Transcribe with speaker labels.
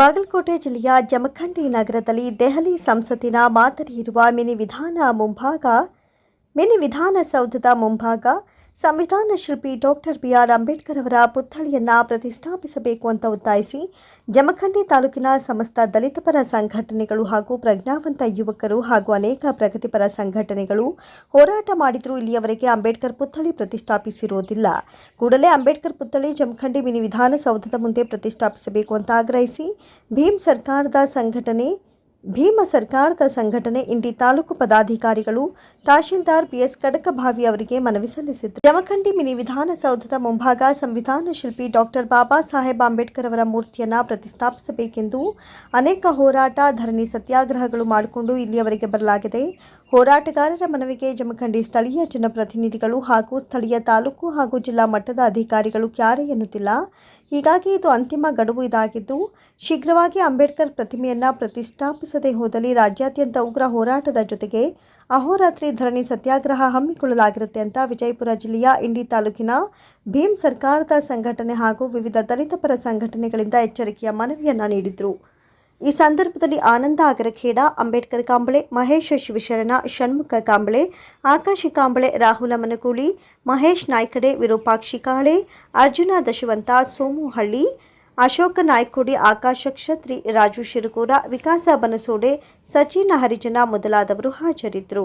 Speaker 1: ಬಾಗಲಕೋಟೆ ಜಿಲ್ಲೆಯ ಜಮಖಂಡಿ ನಗರದಲ್ಲಿ ದೆಹಲಿ ಸಂಸತ್ತಿನ ಮಾದರಿ ಇರುವ ಮಿನಿ ವಿಧಾನ ಮುಂಭಾಗ ಮಿನಿ ವಿಧಾನಸೌಧದ ಮುಂಭಾಗ ಸಂವಿಧಾನ ಶಿಲ್ಪಿ ಡಾಕ್ಟರ್ ಬಿಆರ್ ಅಂಬೇಡ್ಕರ್ ಅವರ ಪುತ್ಥಳಿಯನ್ನು ಪ್ರತಿಷ್ಠಾಪಿಸಬೇಕು ಅಂತ ಒತ್ತಾಯಿಸಿ ಜಮಖಂಡಿ ತಾಲೂಕಿನ ಸಮಸ್ತ ದಲಿತಪರ ಸಂಘಟನೆಗಳು ಹಾಗೂ ಪ್ರಜ್ಞಾವಂತ ಯುವಕರು ಹಾಗೂ ಅನೇಕ ಪ್ರಗತಿಪರ ಸಂಘಟನೆಗಳು ಹೋರಾಟ ಮಾಡಿದರೂ ಇಲ್ಲಿಯವರೆಗೆ ಅಂಬೇಡ್ಕರ್ ಪುತ್ಥಳಿ ಪ್ರತಿಷ್ಠಾಪಿಸಿರುವುದಿಲ್ಲ. ಕೂಡಲೇ ಅಂಬೇಡ್ಕರ್ ಪುತ್ಥಳಿ ಜಮಖಂಡಿ ಮಿನಿ ವಿಧಾನಸೌಧದ ಮುಂದೆ ಪ್ರತಿಷ್ಠಾಪಿಸಬೇಕು ಅಂತ ಆಗ್ರಹಿಸಿ ಭೀಮ್ ಸರ್ಕಾರದ ಸಂಘಟನೆ ಭೀಮ ಸರ್ಕಾರದ ಸಂಘಟನೆ ಇಂಡಿ ತಾಲೂಕು ಪದಾಧಿಕಾರಿಗಳು ತಹಶೀಲ್ದಾರ್ ಬಿಎಸ್ ಕಡಕಭಾವಿ ಅವರಿಗೆ ಮನವಿ ಸಲ್ಲಿಸಿದರು. ಜಮಖಂಡಿ ಮಿನಿ ವಿಧಾನಸೌಧದ ಮುಂಭಾಗ ಸಂವಿಧಾನ ಶಿಲ್ಪಿ ಡಾಕ್ಟರ್ ಬಾಬಾ ಸಾಹೇಬ್ ಅಂಬೇಡ್ಕರ್ ಅವರ ಮೂರ್ತಿಯನ್ನು ಪ್ರತಿಷ್ಠಾಪಿಸಬೇಕೆಂದು ಅನೇಕ ಹೋರಾಟ, ಧರಣಿ ಸತ್ಯಾಗ್ರಹಗಳು ಮಾಡಿಕೊಂಡು ಇಲ್ಲಿಯವರೆಗೆ ಬರಲಾಗಿದೆ. ಹೋರಾಟಗಾರರ ಮನವಿಗೆ ಜಮಖಂಡಿ ಸ್ಥಳೀಯ ಜನಪ್ರತಿನಿಧಿಗಳು ಹಾಗೂ ಸ್ಥಳೀಯ ತಾಲೂಕು ಹಾಗೂ ಜಿಲ್ಲಾ ಮಟ್ಟದ ಅಧಿಕಾರಿಗಳು ಕ್ಯಾರೆ ಎನ್ನುತ್ತಿಲ್ಲ. ಹೀಗಾಗಿ ಇದು ಅಂತಿಮ ಗಡುವು ಇದಾಗಿದ್ದು, ಶೀಘ್ರವಾಗಿ ಅಂಬೇಡ್ಕರ್ ಪ್ರತಿಮೆಯನ್ನು ಪ್ರತಿಷ್ಠಾಪಿಸದೆ ಹೋದಲ್ಲಿ ರಾಜ್ಯಾದ್ಯಂತ ಉಗ್ರ ಹೋರಾಟದ ಜೊತೆಗೆ ಅಹೋರಾತ್ರಿ ಧರಣಿ ಸತ್ಯಾಗ್ರಹ ಹಮ್ಮಿಕೊಳ್ಳಲಾಗಿರುತ್ತೆ ಅಂತ ವಿಜಯಪುರ ಜಿಲ್ಲೆಯ ಇಂಡಿ ತಾಲೂಕಿನ ಭೀಮ್ ಸರ್ಕಾರದ ಸಂಘಟನೆ ಹಾಗೂ ವಿವಿಧ ದಲಿತ ಪರ ಸಂಘಟನೆಗಳಿಂದ ಎಚ್ಚರಿಕೆಯ ಮನವಿಯನ್ನು ನೀಡಿದರು. ಈ ಸಂದರ್ಭದಲ್ಲಿ ಆನಂದ ಅಗರಖೇಡ, ಅಂಬೇಡ್ಕರ್ ಕಾಂಬಳೆ, ಮಹೇಶ್ ಶಿವಶರಣ, ಷಣ್ಮುಖ ಕಾಂಬಳೆ, ಆಕಾಶಿ ಕಾಂಬಳೆ, ರಾಹುಲ ಮನಕೂಳಿ ಮಹೇಶ್ ನಾಯ್ಕಡೆ, ವಿರೂಪಾಕ್ಷಿ ಕಾಳೆ, ಅರ್ಜುನ ದಶವಂತ ಸೋಮು ಹಳ್ಳಿ ಅಶೋಕ ನಾಯ್ಕುಡಿ ಆಕಾಶ ಕ್ಷತ್ರಿ ರಾಜು ಶಿರಕೂರ ವಿಕಾಸ ಬನಸೋಡೆ ಸಚಿನ ಹರಿಜನ ಮೊದಲಾದವರು ಹಾಜರಿದ್ದರು.